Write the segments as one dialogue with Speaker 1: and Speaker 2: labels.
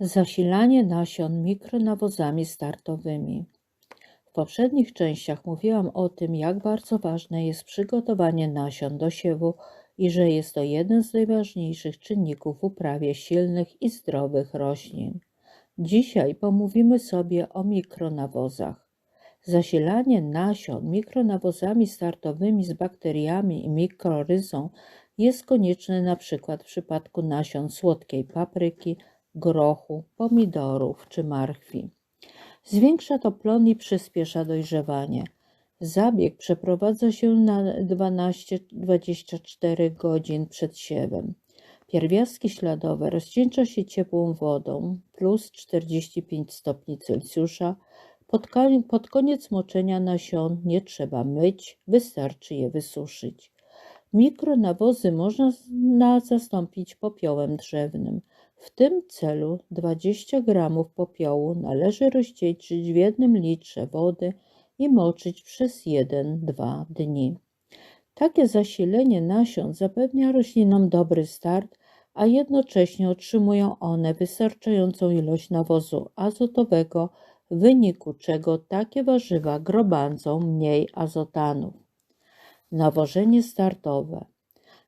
Speaker 1: Zasilanie nasion mikronawozami startowymi. W poprzednich częściach mówiłam o tym, jak bardzo ważne jest przygotowanie nasion do siewu i że jest to jeden z najważniejszych czynników w uprawie silnych i zdrowych roślin. Dzisiaj pomówimy sobie o mikronawozach. Zasilanie nasion mikronawozami startowymi z bakteriami i mikroryzą jest konieczne przykład w przypadku nasion słodkiej papryki, grochu, pomidorów czy marchwi. Zwiększa to plon i przyspiesza dojrzewanie. Zabieg przeprowadza się na 12-24 godzin przed siewem. Pierwiastki śladowe rozcieńcza się ciepłą wodą plus 45 stopni Celsjusza. Pod, koniec moczenia nasion nie trzeba myć, wystarczy je wysuszyć. Mikronawozy można zastąpić popiołem drzewnym. W tym celu 20 g popiołu należy rozcieńczyć w jednym litrze wody i moczyć przez 1-2 dni. Takie zasilenie nasion zapewnia roślinom dobry start, a jednocześnie otrzymują one wystarczającą ilość nawozu azotowego, w wyniku czego takie warzywa grobadzą mniej azotanów. Nawożenie startowe.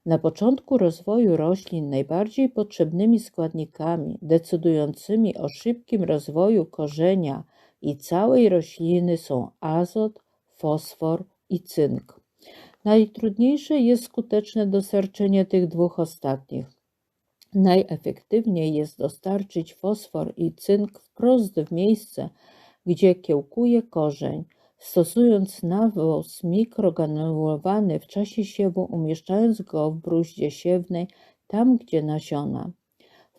Speaker 1: Na początku rozwoju roślin najbardziej potrzebnymi składnikami decydującymi o szybkim rozwoju korzenia i całej rośliny są azot, fosfor i cynk. Najtrudniejsze jest skuteczne dostarczenie tych dwóch ostatnich. Najefektywniej jest dostarczyć fosfor i cynk wprost w miejsce, gdzie kiełkuje korzeń – stosując nawóz mikrogranulowany w czasie siewu, umieszczając go w bruździe siewnej, tam gdzie nasiona.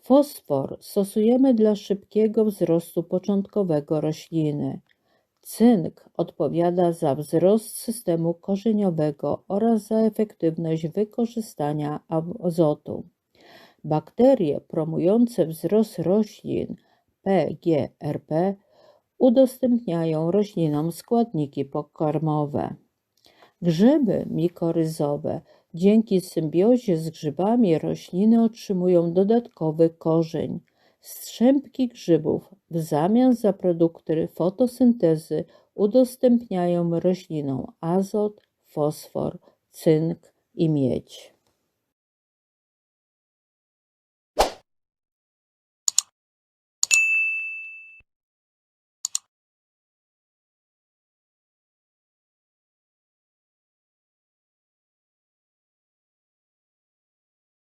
Speaker 1: Fosfor stosujemy dla szybkiego wzrostu początkowego rośliny. Cynk odpowiada za wzrost systemu korzeniowego oraz za efektywność wykorzystania azotu. Bakterie promujące wzrost roślin PGRP udostępniają roślinom składniki pokarmowe. Grzyby mikoryzowe dzięki symbiozie z grzybami rośliny otrzymują dodatkowy korzeń. Strzępki grzybów w zamian za produkty fotosyntezy udostępniają roślinom azot, fosfor, cynk i miedź.